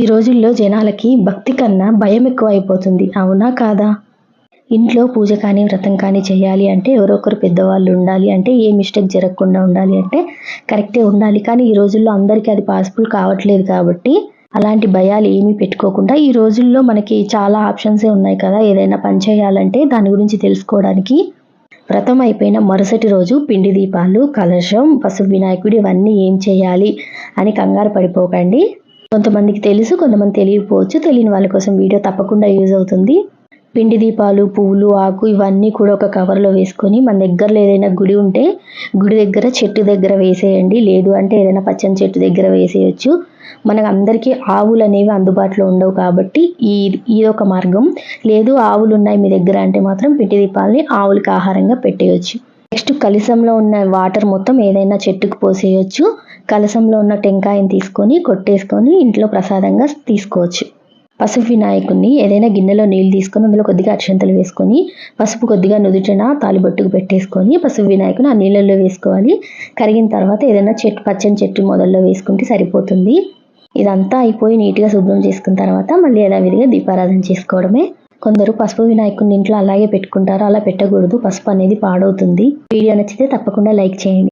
ఈ రోజుల్లో జనాలకి భక్తి కన్నా భయం ఎక్కువైపోతుంది. అవునా కాదా? ఇంట్లో పూజ కానీ వ్రతం కానీ చేయాలి అంటే ఎవరో ఒకరు పెద్దవాళ్ళు ఉండాలి అంటే ఏ మిస్టేక్ జరగకుండా ఉండాలి అంటే కరెక్టే ఉండాలి. కానీ ఈ రోజుల్లో అందరికీ అది పాసిబుల్ కావట్లేదు కాబట్టి అలాంటి భయాలు ఏమీ పెట్టుకోకుండా ఈ రోజుల్లో మనకి చాలా ఆప్షన్సే ఉన్నాయి కదా. ఏదైనా పని చేయాలంటే దాని గురించి తెలుసుకోవడానికి. వ్రతం అయిపోయిన మరుసటి రోజు పిండి దీపాలు కలశం పసుపు వినాయకుడు ఇవన్నీ ఏం చేయాలి అని కంగారు పడిపోకండి. కొంతమందికి తెలుసు కొంతమంది తెలియకపోవచ్చు. తెలియని వాళ్ళ కోసం వీడియో తప్పకుండా యూజ్ అవుతుంది. పిండి దీపాలు పువ్వులు ఆకు ఇవన్నీ కూడా ఒక కవర్లో వేసుకొని మన దగ్గరలో ఏదైనా గుడి ఉంటే గుడి దగ్గర చెట్టు దగ్గర వేసేయండి. లేదు అంటే ఏదైనా పచ్చని చెట్టు దగ్గర వేసేయచ్చు. మనకు అందరికీ ఆవులు అనేవి అందుబాటులో ఉండవు కాబట్టి ఈ ఇది ఒక మార్గం. లేదు ఆవులు ఉన్నాయి మీ దగ్గర అంటే మాత్రం పిండి దీపాలని ఆవులకి ఆహారంగా పెట్టేయచ్చు. నెక్స్ట్ కలసంలో ఉన్న వాటర్ మొత్తం ఏదైనా చెట్టుకు పోసేయచ్చు. కలసంలో ఉన్న టెంకాయని తీసుకొని కొట్టేసుకొని ఇంట్లో ప్రసాదంగా తీసుకోవచ్చు. పసుపు వినాయకుడిని ఏదైనా గిన్నెలో నీళ్ళు తీసుకొని అందులో కొద్దిగా అక్షంతలు వేసుకొని పసుపు కొద్దిగా నుదుటిన తాలిబొట్టుకు పెట్టేసుకొని పసుపు వినాయకుని ఆ నీళ్ళల్లో వేసుకోవాలి. కరిగిన తర్వాత ఏదైనా చెట్టు పచ్చని చెట్టు మొదల్లో వేసుకుంటే సరిపోతుంది. ఇదంతా అయిపోయి నీట్గా శుభ్రం చేసుకున్న తర్వాత మళ్ళీ యథావిధిగా దీపారాధన చేసుకోవడమే. కొందరు పసుపు వినాయకుడిని ఇంట్లో అలాగే పెట్టుకుంటారు. అలా పెట్టకూడదు. పసుపు అనేది పాడవుతుంది. వీడియో నచ్చితే తప్పకుండా లైక్ చేయండి.